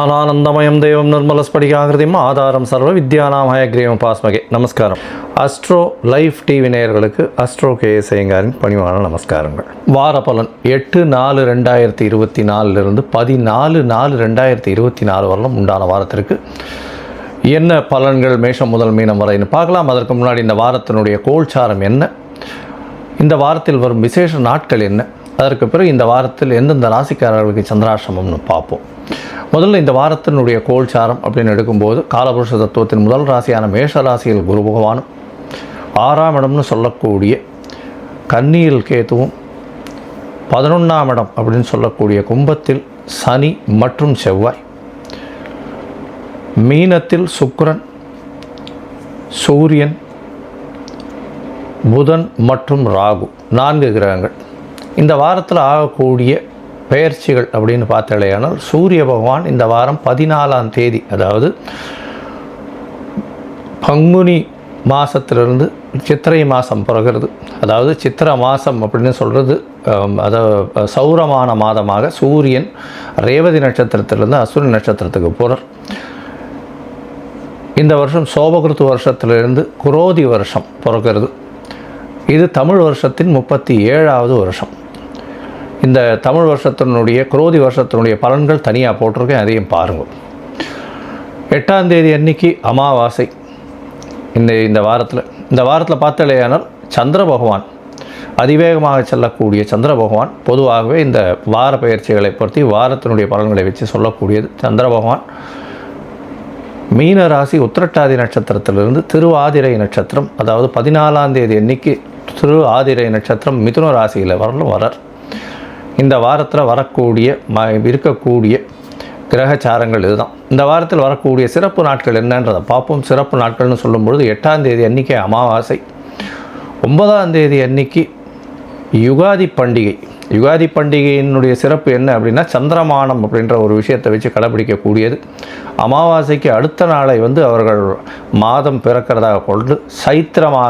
ஞானானந்தமயம் தெய்வம் நிர்மலஸ்படிகாகிருதியும் ஆதாரம் சர்வ வித்யானாம் ஹயக்ரீவம் பாஸ்மகே. நமஸ்காரம். அஸ்ட்ரோ லைஃப் டிவி நேயர்களுக்கு அஸ்ட்ரோ கே ஐயங்காரின் பணிவான நமஸ்காரங்கள். வார பலன் எட்டு நாலு ரெண்டாயிரத்தி இருபத்தி நாலுலேருந்து பதினாலு நாலு ரெண்டாயிரத்தி இருபத்தி நாலு வரலும் உண்டான வாரத்திற்கு என்ன பலன்கள் மேஷம் முதல் மீனம் வரைன்னு பார்க்கலாம். அதற்கு முன்னாடி இந்த வாரத்தினுடைய கோல்சாரம் என்ன? இந்த வாரத்தில் வரும் விசேஷ நாட்கள் என்ன? அதற்கு பிறகு இந்த வாரத்தில் எந்தெந்த ராசிக்காரர்களுக்கு சந்திராசிரமம்னு பார்ப்போம். முதல்ல இந்த வாரத்தினுடைய கோல்சாரம் அப்படின்னு எடுக்கும்போது காலபுருஷ தத்துவத்தின் முதல் ராசியான மேஷ ராசியில் குரு பகவானும் ஆறாம் இடம்னு சொல்லக்கூடிய கன்னியில் கேத்துவும் பதினொன்றாம் இடம் அப்படின்னு சொல்லக்கூடிய கும்பத்தில் சனி மற்றும் செவ்வாய். மீனத்தில் சுக்கரன் சூரியன் புதன் மற்றும் ராகு நான்கு கிரகங்கள். இந்த வாரத்தில் ஆகக்கூடிய பெயர்ச்சிகள் அப்படின்னு பார்த்தாலேயானால் சூரிய பகவான் இந்த வாரம் பதினாலாம் தேதி அதாவது பங்குனி மாதத்திலிருந்து சித்திரை மாதம் பிறகுறது. அதாவது சித்திரை மாதம் அப்படின்னு சொல்கிறது அதாவது சௌரமான மாதமாக சூரியன் ரேவதி நட்சத்திரத்திலிருந்து அசுரி நட்சத்திரத்துக்கு போகிறார் இந்த வருஷம் சோபகிருத்து வருஷத்திலிருந்து குரோதி வருஷம் பிறக்கிறது இது தமிழ் வருஷத்தின் முப்பத்தி ஏழாவது வருஷம். இந்த தமிழ் வருஷத்தினுடைய குரோதி வருஷத்தினுடைய பலன்கள் தனியாக போட்டிருக்கேன் அதையும் பாருங்கள் எட்டாம் தேதி அன்னைக்கு அமாவாசை. இந்த இந்த வாரத்தில் இந்த வாரத்தில் பார்த்தாலேயானால் சந்திர பகவான் அதிவேகமாக செல்லக்கூடிய சந்திர பகவான் பொதுவாகவே இந்த வார பயிற்சிகளை பொறுத்தி வாரத்தினுடைய பலன்களை வச்சு சொல்லக்கூடியது சந்திர பகவான். மீன ராசி உத்திரட்டாதி நட்சத்திரத்திலிருந்து திருவாதிரை நட்சத்திரம் அதாவது பதினாலாம் தேதி அன்னைக்கு திரு ஆதிரை நட்சத்திரம் மிதுன ராசியில் வரலும் வரார். இந்த வாரத்தில் வரக்கூடிய ம இருக்கக்கூடிய கிரகச்சாரங்கள் இதுதான். இந்த வாரத்தில் வரக்கூடிய சிறப்பு நாட்கள் என்னன்றதை பார்ப்போம். சிறப்பு நாட்கள்னு சொல்லும்பொழுது எட்டாம் தேதி அன்னைக்கு அமாவாசை. ஒன்பதாம் தேதி அன்னைக்கு யுகாதி பண்டிகை. யுகாதி பண்டிகையினுடைய சிறப்பு என்ன அப்படின்னா சந்திரமானம் அப்படின்ற ஒரு விஷயத்தை வச்சு கடைபிடிக்கக்கூடியது. அமாவாசைக்கு அடுத்த நாளை வந்து அவர்கள் மாதம் பிறக்கிறதாக கொண்டு சைத்திர மா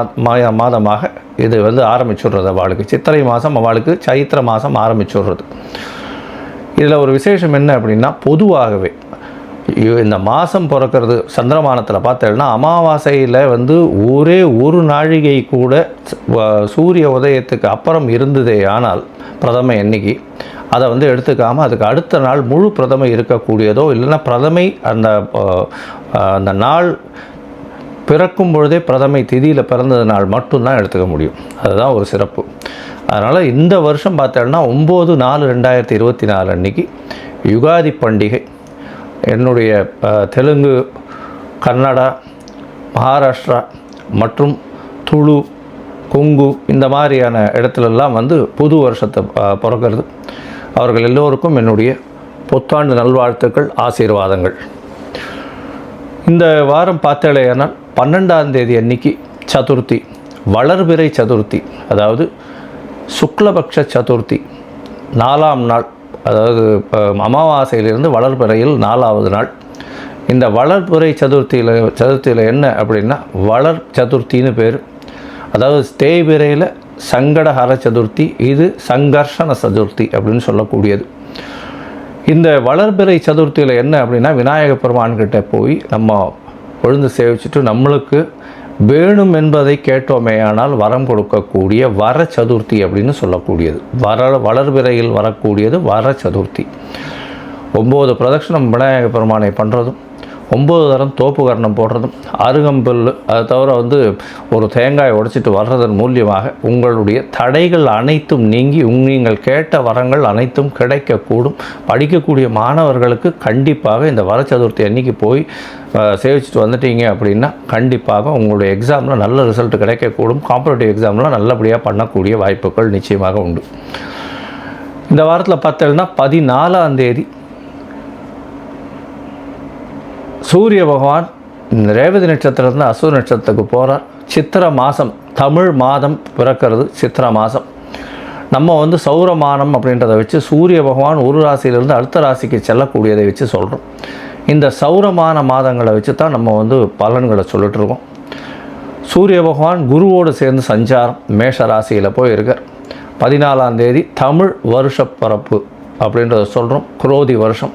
மாதமாக இது வந்து ஆரம்பிச்சுடுறது அவளுக்கு. சித்திரை மாதம் அவளுக்கு சைத்திர மாதம் ஆரம்பிச்சுடுறது. இதில் ஒரு விசேஷம் என்ன அப்படின்னா பொதுவாகவே இந்த மாதம் பிறக்கிறது சந்திரமானத்தில் பார்த்தேன்னா அமாவாசையில் வந்து ஒரே ஒரு நாழிகை கூட வ- சூரிய உதயத்துக்கு அப்புறம் இருந்ததே ஆனால் பிரதமை எண்ணிக்கை. அதை வந்து எடுத்துக்காமல் அதுக்கு அடுத்த நாள் முழு பிரதமை இருக்கக்கூடியதோ இல்லைன்னா பிரதமை அந்த அந்த நாள் பிறக்கும் பொழுதே பிரதமை திதியில் பிறந்தது நாள் மட்டும்தான் எடுத்துக்க முடியும். அதுதான் ஒரு சிறப்பு. அதனால் இந்த வருஷம் பார்த்தோன்னா ஒம்பது நாலு ரெண்டாயிரத்தி இருபத்தி நாலு அன்னைக்கு யுகாதி பண்டிகை. என்னுடைய தெலுங்கு கன்னடா மகாராஷ்டிரா மற்றும் துளு கொங்கு இந்த மாதிரியான இடத்துலெல்லாம் வந்து புது வருஷத்தை பிறக்கிறது. அவர்கள் எல்லோருக்கும் என்னுடைய புத்தாண்டு நல்வாழ்த்துக்கள் ஆசீர்வாதங்கள். இந்த வாரம் பார்த்தாலேயானால் பன்னெண்டாம் தேதி அன்னைக்கு சதுர்த்தி வளர்பிறை சதுர்த்தி அதாவது சுக்லபக்ஷ சதுர்த்தி நாலாம் நாள். அதாவது இப்போ அமாவாசையிலிருந்து வளர்பிறையில் நாலாவது நாள். இந்த வளர்பிறை சதுர்த்தியில் சதுர்த்தியில் என்ன அப்படின்னா வளர் சதுர்த்தின்னு பேர். அதாவது தேய்பிரையில் சங்கடஹர சதுர்த்தி இது சங்கர்ஷண சதுர்த்தி அப்படின்னு சொல்லக்கூடியது. இந்த வளர்பிறை சதுர்த்தியில் என்ன அப்படின்னா விநாயக பெருமான்கிட்ட போய் நம்ம விழுந்து சேவிச்சுட்டு நம்மளுக்கு வேணும் என்பதை கேட்டோமேயானால் வரம் கொடுக்கக்கூடிய வர சதுர்த்தி அப்படின்னு சொல்லக்கூடியது. வர வளர்பிறையில் வரக்கூடியது வர சதுர்த்தி. ஒம்பது பிரதட்சணம் விநாயக பெருமானை பண்ணுறதும் ஒம்பது தரம் தோப்பு கரணம் போடுறதும் அருகம்புல் அதை தவிர வந்து ஒரு தேங்காய் உடைச்சிட்டு வர்றதன் மூலியமாக உங்களுடைய தடைகள் அனைத்தும் நீங்கி நீங்கள் கேட்ட வரங்கள் அனைத்தும் கிடைக்கக்கூடும். படிக்கக்கூடிய மாணவர்களுக்கு கண்டிப்பாக இந்த வர சதுர்த்தி அன்னைக்கு போய் சேவிச்சுட்டு வந்துட்டீங்க அப்படின்னா கண்டிப்பாக உங்களுடைய எக்ஸாமில் நல்ல ரிசல்ட் கிடைக்கக்கூடும். காம்படிட்டிவ் எக்ஸாமில் நல்லபடியாக பண்ணக்கூடிய வாய்ப்புகள் நிச்சயமாக உண்டு. இந்த வாரத்தில் பார்த்தீங்கன்னா பதினாலாம் தேதி சூரிய பகவான் ரேவதி நட்சத்திரத்துலேருந்து அசுர நட்சத்திரத்துக்கு போகிறார் சித்திர மாதம் தமிழ் மாதம் பிறக்கிறது சித்திர மாதம் நம்ம வந்து சௌரமானம் அப்படின்றத வச்சு சூரிய பகவான் ஒரு ராசியிலிருந்து அடுத்த ராசிக்கு செல்லக்கூடியதை வச்சு சொல்கிறோம் இந்த சௌரமான மாதங்களை வச்சு தான் நம்ம வந்து பலன்களை சொல்லிட்டு இருக்கோம். சூரிய பகவான் குருவோடு சேர்ந்து சஞ்சாரம் மேஷ ராசியில் போய் இருக்கார் பதினாலாம் தேதி தமிழ் வருஷப்பரப்பு அப்படின்றத சொல்கிறோம் குரோதி வருஷம்.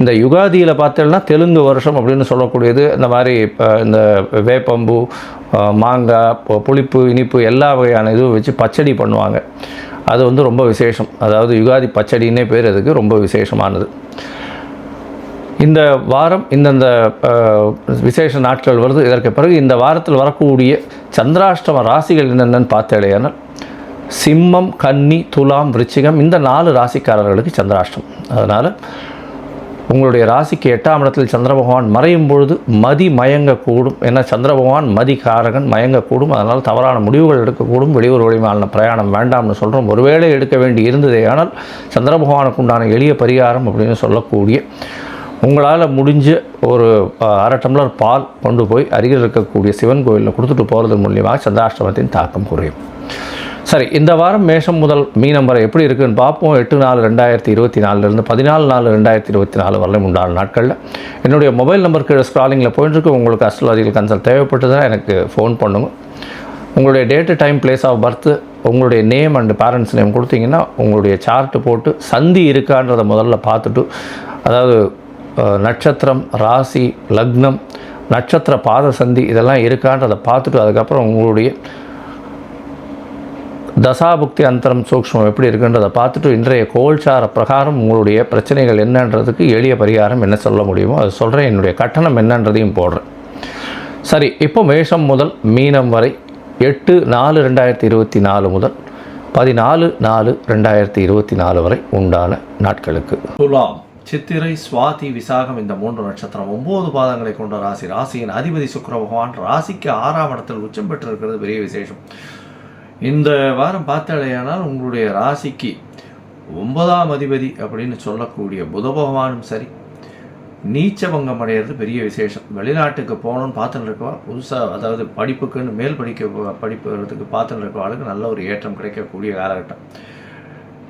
இந்த யுகாதியில் பார்த்தோம்னா தெலுங்கு வருஷம் அப்படின்னு சொல்லக்கூடியது. இந்த மாதிரி இப்போ இந்த வேப்பம்பு மாங்காய் புளிப்பு இனிப்பு எல்லா வகையான இதுவும் வச்சு பச்சடி பண்ணுவாங்க. அது வந்து ரொம்ப விசேஷம். அதாவது யுகாதி பச்சடின்னே பேர் அதுக்கு ரொம்ப விசேஷமானது. இந்த வாரம் இந்தந்த விசேஷ நாட்கள் வருது. இதற்கு பிறகு இந்த வாரத்தில் வரக்கூடிய சந்திராஷ்டம ராசிகள் என்னென்னு பார்த்தேடையானால் சிம்மம் கன்னி துலாம் விருச்சிகம் இந்த நாலு ராசிக்காரர்களுக்கு சந்திராஷ்டம் அதனால் உங்களுடைய ராசிக்கு எட்டாம் இடத்தில் சந்திர பகவான் மறையும் பொழுது மதி மயங்கக்கூடும். ஏன்னா சந்திர பகவான் மதி காரகன் மயங்கக்கூடும். அதனால் தவறான முடிவுகள் எடுக்கக்கூடும். வெளியூர் வழிமையான பிரயாணம் வேண்டாம்னு சொல்கிறோம் ஒருவேளை எடுக்க வேண்டி இருந்ததே ஆனால் சந்திர பகவானுக்கு உண்டான எளிய பரிகாரம் அப்படின்னு சொல்லக்கூடிய உங்களால் முடிஞ்ச ஒரு அரை டம்ளர் பால் கொண்டு போய் அருகில் இருக்கக்கூடிய சிவன் கோயிலில் கொடுத்துட்டு போகிறது மூலியமாக சந்திராஷ்டமத்தின் தாக்கம் குறையும். சரி இந்த வாரம் மேஷம் முதல் மீனம் வரை எப்படி இருக்குன்னு பார்ப்போம். எட்டு நாலு ரெண்டாயிரத்தி இருபத்தி நாலுலேருந்து பதினாலு நாலு ரெண்டாயிரத்தி இருபத்தி நாலு வரலாம் உண்டான நாட்களில். என்னுடைய மொபைல் நம்பர் கீழே ஸ்க்ராலிங்கில் போயிட்டுருக்கு. உங்களுக்கு அஸ்ட்ராலஜிக்கல் கன்சல்ட் தேவைப்பட்டதுன்னா எனக்கு ஃபோன் பண்ணுங்க. உங்களுடைய date time place of birth உங்களுடைய நேம் அண்ட் பேரண்ட்ஸ் நேம் கொடுத்தீங்கன்னா உங்களுடைய சார்ட்டு போட்டு சந்தி இருக்கான்றதை முதல்ல பார்த்துட்டு அதாவது நட்சத்திரம் ராசி லக்னம் நட்சத்திர பாத சந்தி இதெல்லாம் இருக்கான்றதை பார்த்துட்டு அதுக்கப்புறம் உங்களுடைய தசாபுக்தி அந்தரம் சூக்ஷ்மம் எப்படி இருக்குன்றதை பார்த்துட்டு இன்றைய கோல்சார பிரகாரம் உங்களுடைய பிரச்சனைகள் என்னன்றதுக்கு எளிய பரிகாரம் என்ன சொல்ல முடியுமோ அதை சொல்கிறேன் என்னுடைய கட்டணம் என்னன்றதையும் போடுறேன். சரி இப்போ மேஷம் முதல் மீனம் வரை எட்டு நாலு ரெண்டாயிரத்தி இருபத்தி நாலு முதல் பதினாலு நாலு ரெண்டாயிரத்தி இருபத்தி நாலு வரை உண்டான நாட்களுக்கு. துலாம் சித்திரை சுவாதி விசாகம் இந்த மூன்று நட்சத்திரம் ஒன்பது பாதங்களை கொண்ட ராசி. ராசியின் அதிபதி சுக்கர பகவான் ராசிக்கு ஆறாம் இடத்தில் உச்சம் பெற்றிருக்கிறது. பெரிய விசேஷம். இந்த வாரம் பார்த்தாலேயானால் உங்களுடைய ராசிக்கு ஒன்பதாம் அதிபதி அப்படின்னு சொல்லக்கூடிய புத பகவானும் சரி நீச்சபங்கம் அடையிறது பெரிய விசேஷம். வெளிநாட்டுக்கு போகணும்னு பார்த்துட்டு இருக்கவா புதுசாக அதாவது படிப்புக்குன்னு மேல் படிக்க படிப்புறதுக்கு பார்த்துட்டு இருக்கவாளுக்கு நல்ல ஒரு ஏற்றம் கிடைக்கக்கூடிய காலகட்டம்.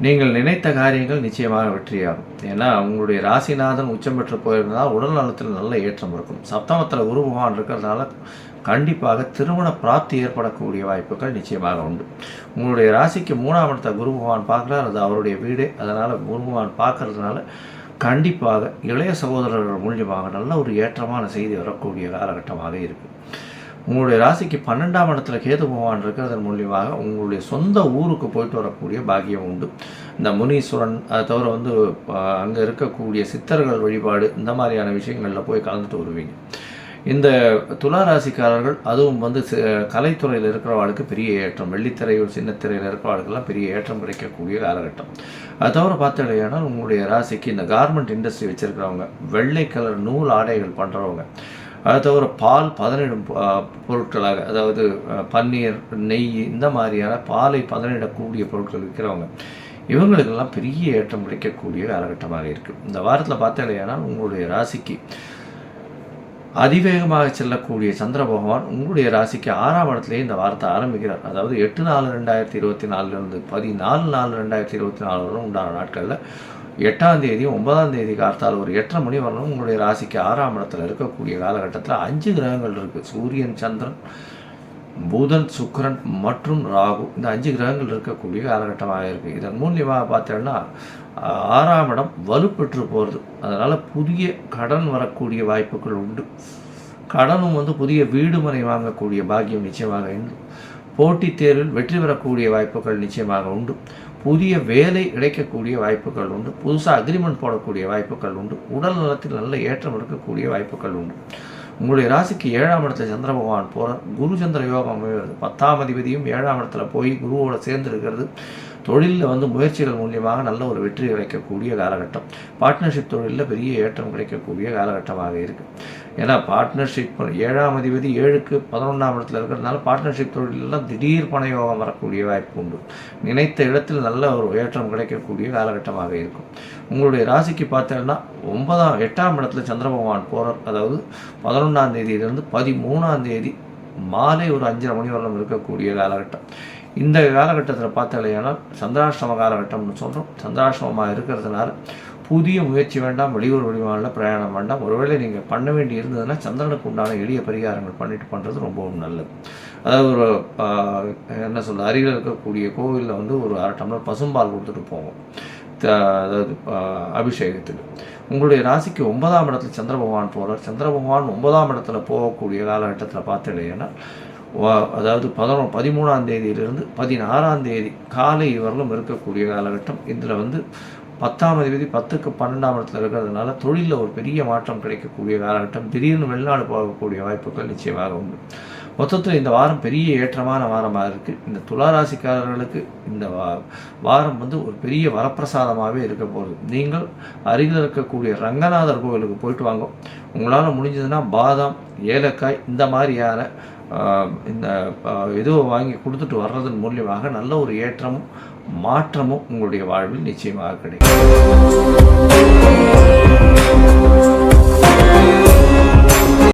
நீங்கள் நினைத்த காரியங்கள் நிச்சயமாக வெற்றியாகும். ஏன்னா உங்களுடைய ராசிநாதன் உச்சம் பெற்று போயிருந்தால் உடல் நலத்தில் நல்ல ஏற்றம் இருக்கும். சப்தமத்தில் குரு பகவான் இருக்கிறதுனால கண்டிப்பாக திருமண பிராப்தி ஏற்படக்கூடிய வாய்ப்புகள் நிச்சயமாக உண்டு. உங்களுடைய ராசிக்கு மூணாம் இடத்தை குரு பகவான் பார்க்குறார். அது அவருடைய வீடு. அதனால் குரு பகவான் பார்க்கறதுனால கண்டிப்பாக இளைய சகோதரர்கள் மூலியமாக நல்ல ஒரு ஏற்றமான செய்தி வரக்கூடிய காலகட்டமாக இருக்குது உங்களுடைய ராசிக்கு பன்னெண்டாம் இடத்துல கேது பகவான் இருக்கிறதன் மூலியமாக உங்களுடைய சொந்த ஊருக்கு போயிட்டு வரக்கூடிய பாக்கியம் உண்டு. இந்த முனீஸ்வரன் அதை தவிர வந்து அங்கே இருக்கக்கூடிய சித்தர்கள் வழிபாடு இந்த மாதிரியான விஷயங்களில் போய் கலந்துட்டு வருவீங்க. இந்த துலா ராசிக்காரர்கள் அதுவும் வந்து கலைத்துறையில் இருக்கிறவாளுக்கு பெரிய ஏற்றம் வெள்ளித்திரை சின்னத்திரையில் இருக்கிறவாளுக்கெல்லாம் பெரிய ஏற்றம் கிடைக்கக்கூடிய காலகட்டம். அது தவிர பார்த்தீங்கன்னா உங்களுடைய ராசிக்கு இந்த கார்மெண்ட் இண்டஸ்ட்ரி வச்சுருக்கிறவங்க வெள்ளை கலர் நூல் ஆடைகள் பண்ணுறவங்க அது தவிர பால் பதனிடும் பொருட்களாக அதாவது பன்னீர் நெய் இந்த மாதிரியான பாலை பதனிடக்கூடிய பொருட்கள் விற்கிறவங்க இவங்களுக்கெல்லாம் பெரிய ஏற்றம் கிடைக்கக்கூடிய காலகட்டமாக இருக்குது இந்த வாரத்தில் பார்த்தீங்கன்னா உங்களுடைய ராசிக்கு அதிவேகமாக செல்லக்கூடிய சந்திர பகவான் உங்களுடைய ராசிக்கு ஆறாம் இடத்துலேயே இந்த வாரத்தை ஆரம்பிக்கிறார். அதாவது எட்டு நாலு ரெண்டாயிரத்தி இருபத்தி நாலுலேருந்து பதினாலு நாலு ரெண்டாயிரத்தி இருபத்தி நாலு வரை உண்டான நாட்களில் எட்டாம் தேதி ஒன்பதாம் தேதி கார்த்தால் ஒரு எட்டரை மணி வரணும் உங்களுடைய ராசிக்கு ஆறாம் இடத்துல இருக்கக்கூடிய காலகட்டத்தில் அஞ்சு கிரகங்கள் இருக்குது சூரியன் சந்திரன் புதன் சுக்கரன் மற்றும் ராகு இந்த அஞ்சு கிரகங்கள் இருக்கக்கூடிய காலகட்டமாக இருக்குது இதன் மூலியமாக பார்த்தோன்னா ஆறாம் இடம் வலுப்பெற்று போகிறது அதனால் புதிய கடன் வரக்கூடிய வாய்ப்புகள் உண்டு. கடனும் வந்து புதிய வீடு மனை வாங்கக்கூடிய பாக்கியம் நிச்சயமாக உண்டு போட்டித் தேர்வில் வெற்றி பெறக்கூடிய வாய்ப்புகள் நிச்சயமாக உண்டு. புதிய வேலை கிடைக்கக்கூடிய வாய்ப்புகள் உண்டு. புதுசாக அக்ரிமெண்ட் போடக்கூடிய வாய்ப்புகள் உண்டு. உடல் நலத்தில் நல்ல ஏற்றம் இருக்கக்கூடிய வாய்ப்புகள் உண்டு. உங்களுடைய ராசிக்கு ஏழாம் இடத்துல சந்திர பகவான் போகிறார் குரு சந்திர யோகம் அமைகிறது பத்தாம் அதிபதியும் ஏழாம் இடத்துல போய் குருவோட சேர்ந்து இருக்கிறது தொழிலில் வந்து முயற்சிகள் மூலியமாக நல்ல ஒரு வெற்றி கிடைக்கக்கூடிய காலகட்டம். பார்ட்னர்ஷிப் தொழிலில் பெரிய ஏற்றம் கிடைக்கக்கூடிய காலகட்டமாக இருக்குது ஏன்னா பார்ட்னர்ஷிப் ஏழாம் அதிபதி ஏழுக்கு பதினொன்றாம் இடத்துல இருக்கிறதுனால பார்ட்னர்ஷிப் தொழிலெல்லாம் திடீர் பண யோகம் வரக்கூடிய வாய்ப்பு உண்டு. நினைத்த இடத்தில் நல்ல ஒரு ஏற்றம் கிடைக்கக்கூடிய காலகட்டமாக இருக்கும். உங்களுடைய ராசிக்கு பார்த்தீங்கன்னா ஒன்பதாம் எட்டாம் இடத்துல சந்திர பகவான் போகிறார் அதாவது பதினொன்றாம் தேதியிலிருந்து பதிமூணாம் தேதி மாலை ஒரு அஞ்சரை மணி வரலும் இருக்கக்கூடிய காலகட்டம். இந்த காலகட்டத்தில் பார்த்தாலேயானால் சந்திராஷ்டம காலகட்டம்னு சொல்கிறோம் சந்திராஷ்டமமாக இருக்கிறதுனால புதிய முயற்சி வேண்டாம் வெளியூர் வெளிமாநில பிரயாணம் வேண்டாம். ஒருவேளை நீங்கள் பண்ண வேண்டி இருந்ததுன்னா சந்திரனுக்கு உண்டான எளிய பரிகாரங்கள் பண்ணிட்டு பண்ணுறது ரொம்பவும் நல்லது. அதாவது ஒரு என்ன சொல்ல அருகில் இருக்கக்கூடிய கோவிலில் வந்து ஒரு அரை டம்ளர் பசும்பால் கொடுத்துட்டு போவோம். த- அதாவது அபிஷேகத்துக்கு. உங்களுடைய ராசிக்கு ஒன்பதாம் இடத்துல சந்திர பகவான் போகிறார் சந்திர பகவான் ஒன்பதாம் இடத்துல போகக்கூடிய காலகட்டத்தில் பார்த்துட்டீங்கன்னா வா- அதாவது பதினோ பதிமூணாம் தேதியிலிருந்து பதினாறாம் தேதி காலை வரலும் இருக்கக்கூடிய காலகட்டம். இதில் வந்து பத்தாம் அதிபதி பத்துக்கு பன்னெண்டாம் இடத்துல இருக்கிறதுனால தொழிலில் ஒரு பெரிய மாற்றம் கிடைக்கக்கூடிய காலகட்டம். திடீர்னு வெளிநாடு போகக்கூடிய வாய்ப்புகள் நிச்சயமாக உண்டு. மொத்தத்தில் இந்த வாரம் பெரிய ஏற்றமான வாரமாக இருக்குது இந்த துளாராசிக்காரர்களுக்கு இந்த வா வாரம் வந்து ஒரு பெரிய வரப்பிரசாதமாகவே இருக்க போகுது. நீங்கள் அருகில் இருக்கக்கூடிய ரங்கநாதர் கோவிலுக்கு போயிட்டு வாங்க. உங்களால் முடிஞ்சதுன்னா பாதாம் ஏலக்காய் இந்த மாதிரியான இந்த இதுவை வாங்கி கொடுத்துட்டு வர்றதன் மூலியமாக நல்ல ஒரு ஏற்றமும் மாற்றமும் உங்களுடைய வாழ்வில் நிச்சயமாக கிடைக்கும்.